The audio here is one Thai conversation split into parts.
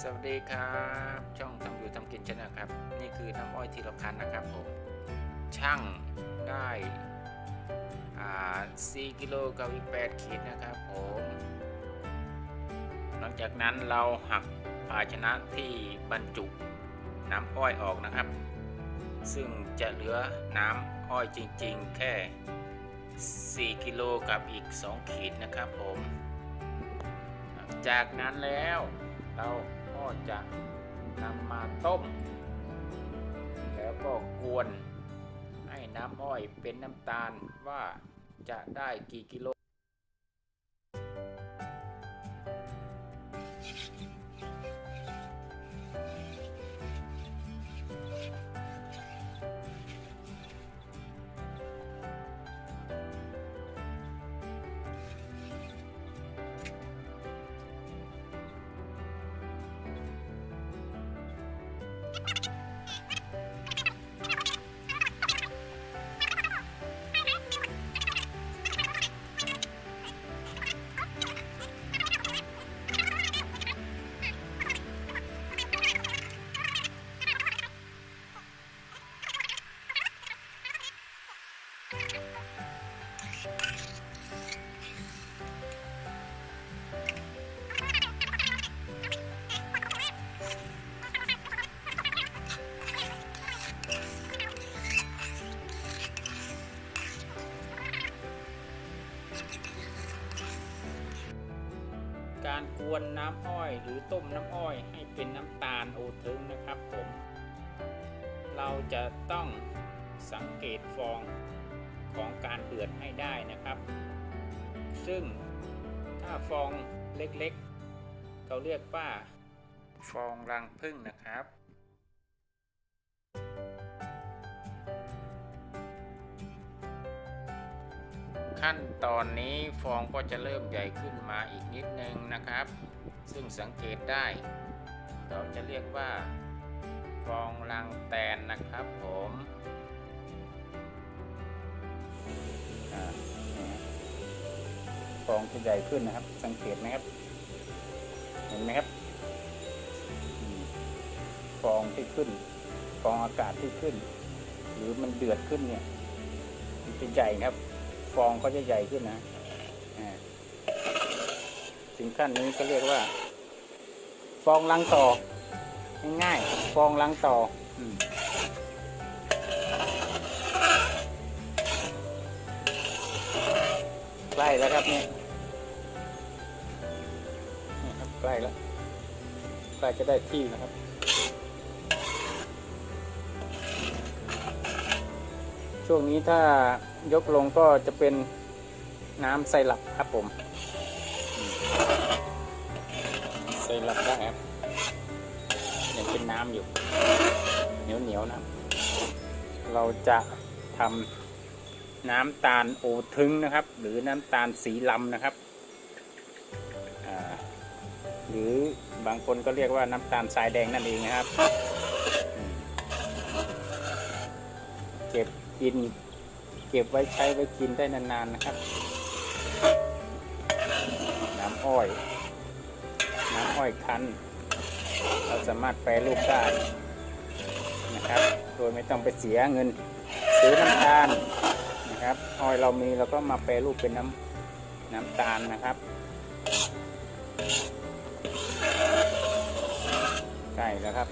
สวัสดีครับ ช่องทำอยู่ทำกินชนะครับ นี่คือน้ำอ้อยทีละคันนะครับผมช่างได้4กิโลกับอีก8ขีดนะครับผมหลังจากนั้นเราหักภาชนะที่บรรจุน้ำอ้อยออกนะครับ ซึ่งจะเหลือน้ำอ้อยจริงๆ แค่ 4 กิโลกับอีก 2 ขีดนะครับผม จากนั้นแล้วเรา ก็จะนำมาต้ม แล้วก็กวนให้น้ำอ้อยเป็นน้ำตาลว่าจะได้กี่กิโล การกวนน้ำอ้อย หรือต้มน้ำอ้อยให้เป็นน้ำตาลโอทึงนะครับผม เราจะต้องสังเกตฟองของการเดือดให้ได้นะครับ ซึ่งถ้าฟองเล็กๆ เขาเรียกว่า ฟองรังผึ้งนะครับ ขั้นตอนนี้ฟองก็จะเริ่มใหญ่ขึ้นมาอีกนิดนึงนะครับ ซึ่งสังเกตได้ เราจะเรียกว่าฟองรังแตนนะครับผมฟองจะใหญ่ขึ้นนะครับ สังเกตไหมครับ เห็นไหมครับฟองที่ขึ้นฟองอากาศที่ขึ้น หรือมันเดือดขึ้นเนี่ย มันจะใหญ่ครับ ฟองก็จะใหญ่ขึ้นนะอ่าถึงขั้นนี้ก็เรียกว่า ฟองรังต่อ ง่ายๆฟองรังต่อใกล้แล้วครับเนี่ยครับใกล้แล้วใกล้จะได้ที่แล้วครับช่วงนี้ถ้า ยกลงก็จะเป็นน้ำไซรัปครับผมอืมไซรัปได้ครับยังเป็นน้ำอยู่เหนียวเหนียวๆนะ เราจะทำน้ำตาลโอทึงนะครับ หรือน้ำตาลสีลำนะครับหรือบางคนก็เรียกว่าน้ำตาลทรายแดงนั่นเองนะครับ เก็บกิน เก็บไว้ใช้ไว้กินได้นานๆนะครับ น้ำอ้อย น้ำอ้อยคั้น เราสามารถแปรรูปได้นะครับ โดยไม่ต้องไปเสียเงินซื้อน้ำตาลนะครับอ้อยเรามีเราก็มาแปรรูปเป็นน้ำน้ำตาลนะครับใกล้แล้วครับ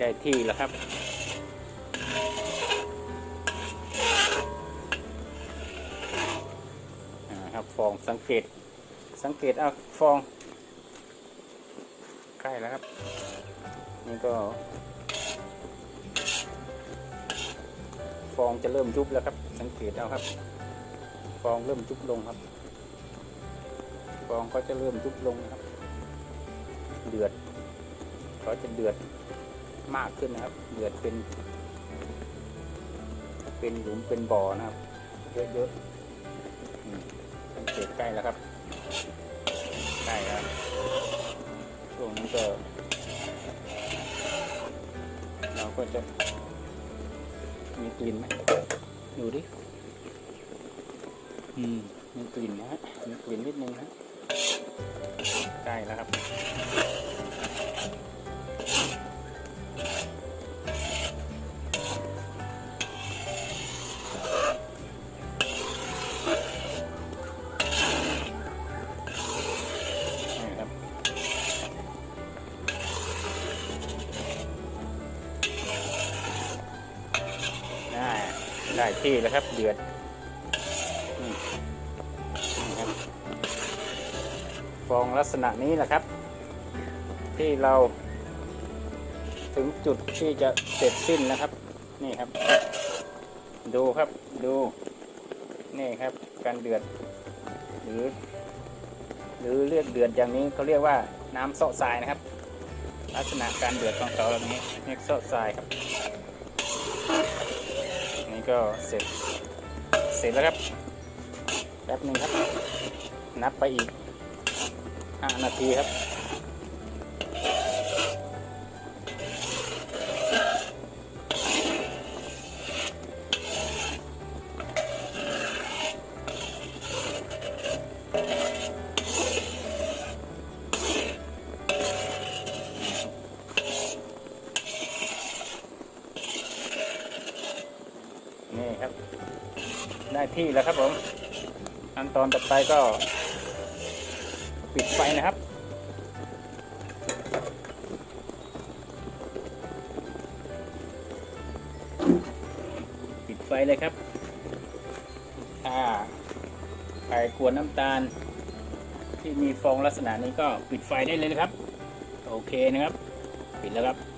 ได้ที่แล้วครับ ครับฟองสังเกต สังเกตเอาฟอง ใกล้แล้วครับ นี่ก็ ฟองจะเริ่มยุบแล้วครับ สังเกตเอาครับ ฟองเริ่มยุบลงครับ ฟองก็จะเริ่มยุบลงนะครับ เดือดก็จะเดือด มากขึ้นนะครับเดือดเป็น เป็นหลุมเป็นบ่อนะครับ เยอะๆอืมสังเกตใกล้แล้วครับ ใกล้แล้วช่วงนี้ก็ เราก็จะ มีกลิ่นไหมดูดิ อืม มีกลิ่นนะฮะ มีกลิ่นนิดนึงนะใกล้แล้วครับ ที่แล้วครับ เดือดฟองลักษณะนี้แหละครับ ที่เราถึงจุดที่จะเสร็จสิ้นนะครับ นี่ครับ ดูครับดู นี่ครับ การเดือด หรือ หรือเรียกเดือดอย่างนี้เขาเรียกว่าน้ำเซาะทรายนะครับ ลักษณะการเดือดของเขาแบบนี้เรียกเซาะทรายครับ นี่ก็เสร็จ เสร็จแล้วครับ แป๊บหนึ่งครับ นับไปอีก5นาทีครับ ได้ที่แล้วครับผมขั้นตอนต่อไปก็ ปิดไฟนะครับปิดไฟเลยครับถ้าใครกวนน้ำตาล ที่มีฟองลักษณะนี้ก็ปิดไฟได้เลยนะครับ โอเคนะครับ ปิดแล้วครับ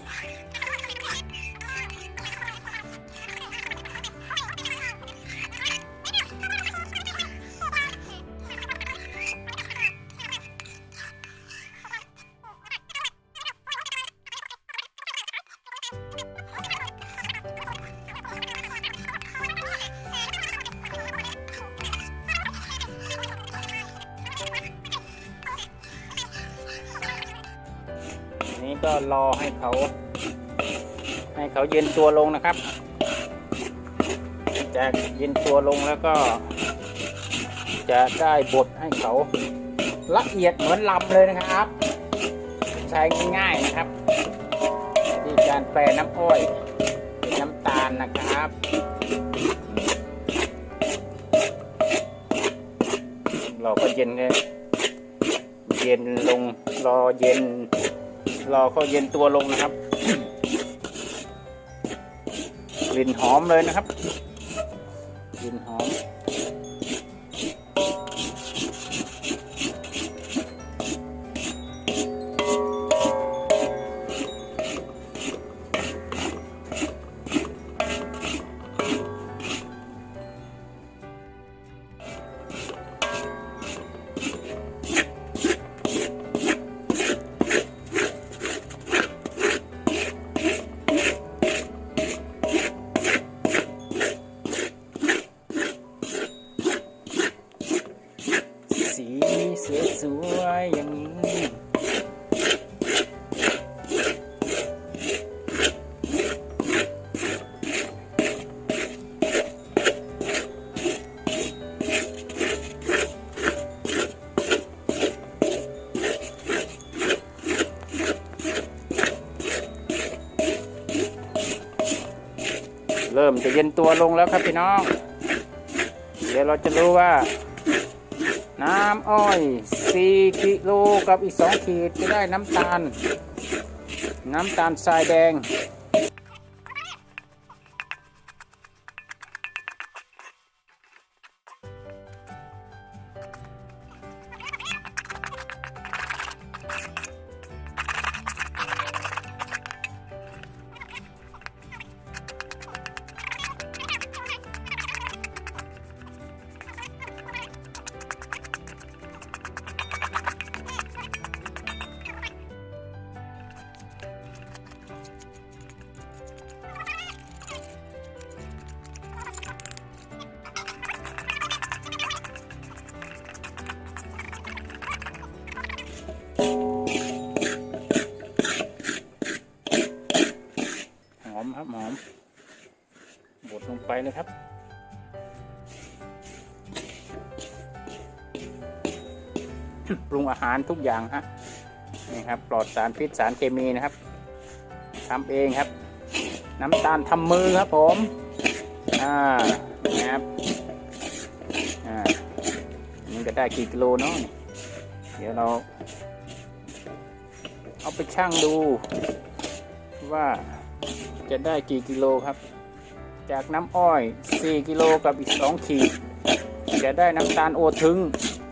ก็รอให้เขา ให้เขาเย็นตัวลงนะครับ จากเย็นตัวลงแล้วก็ จะได้บดให้เขาละเอียดเหมือนลำเลยนะครับ ใช้ง่ายๆนะครับที่การแปลน้ำอ้อยเป็นน้ำตาลนะครับเราก็เย็นเลยเย็นลงรอเย็น รอเขาเย็นตัวลงนะครับ กลิ่นหอมเลยนะครับ กลิ่นหอม มจะเย็นตัวลงแล้วครับพี่น้อง เดี๋ยวเราจะรู้ว่า น้ำอ้อย 4 กิโลกับอีก 2 ขีดจะได้น้ำตาล น้ำตาลทรายแดง เลยครับ ปรุงอาหารทุกอย่างฮะนี่ครับปลอดสารพิษสารเคมีนะครับทำเองครับ น้ำตาลทำมือครับผมอ่านี่ครับอ่านี่ก็ได้กี่กิโลเนาะเดี๋ยวเราเอาไปชั่งดูว่าจะได้กี่กิโลครับ จากน้ำอ้อย 4 กิโลกับอีก 2 ขีด จะได้น้ำตาลโอทึง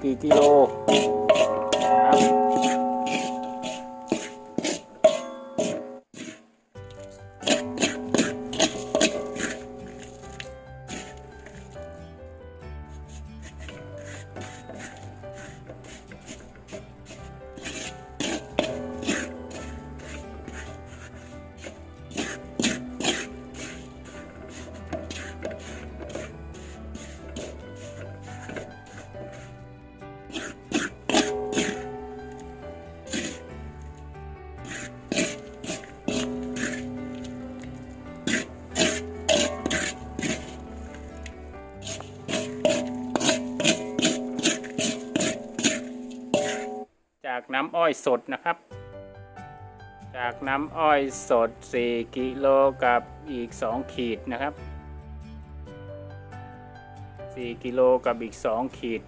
กี่กิโลครับ น้ำอ้อยสดนะครับ จากน้ำอ้อยสด 4 กิโลกับอีก 2 ขีดนะครับ 4 กิโลกับอีก 2 ขีด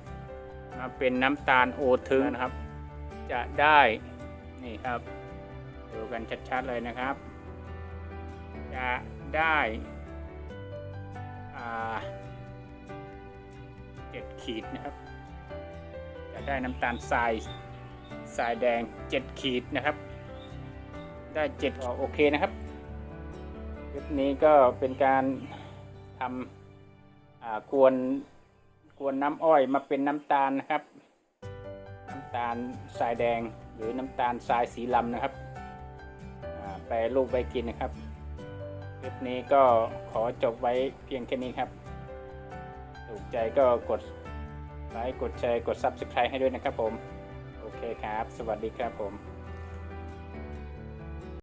มาเป็นน้ำตาลโอทึงนะครับ จะได้นี่ครับดูกันชัดๆเลยนะครับ จะได้เจ็ดขีดนะครับ จะได้น้ำตาลทราย ทรายแดง 7 ขีดนะครับ ได้ 7 ออกโอเคนะครับคลิปนี้ก็เป็นการทำอ่ากวนกวนน้ำอ้อยมาเป็นน้ำตาลนะครับ น้ำตาลทรายแดงหรือน้ำตาลทรายสีลำนะครับอ่าแปรรูปไว้กินนะครับคลิปนี้ก็ขอจบไว้เพียงแค่นี้ครับ ถูกใจก็กดไลค์กดแชร์กด Subscribe ให้ด้วยนะครับผม เคครับ สวัสดีครับผม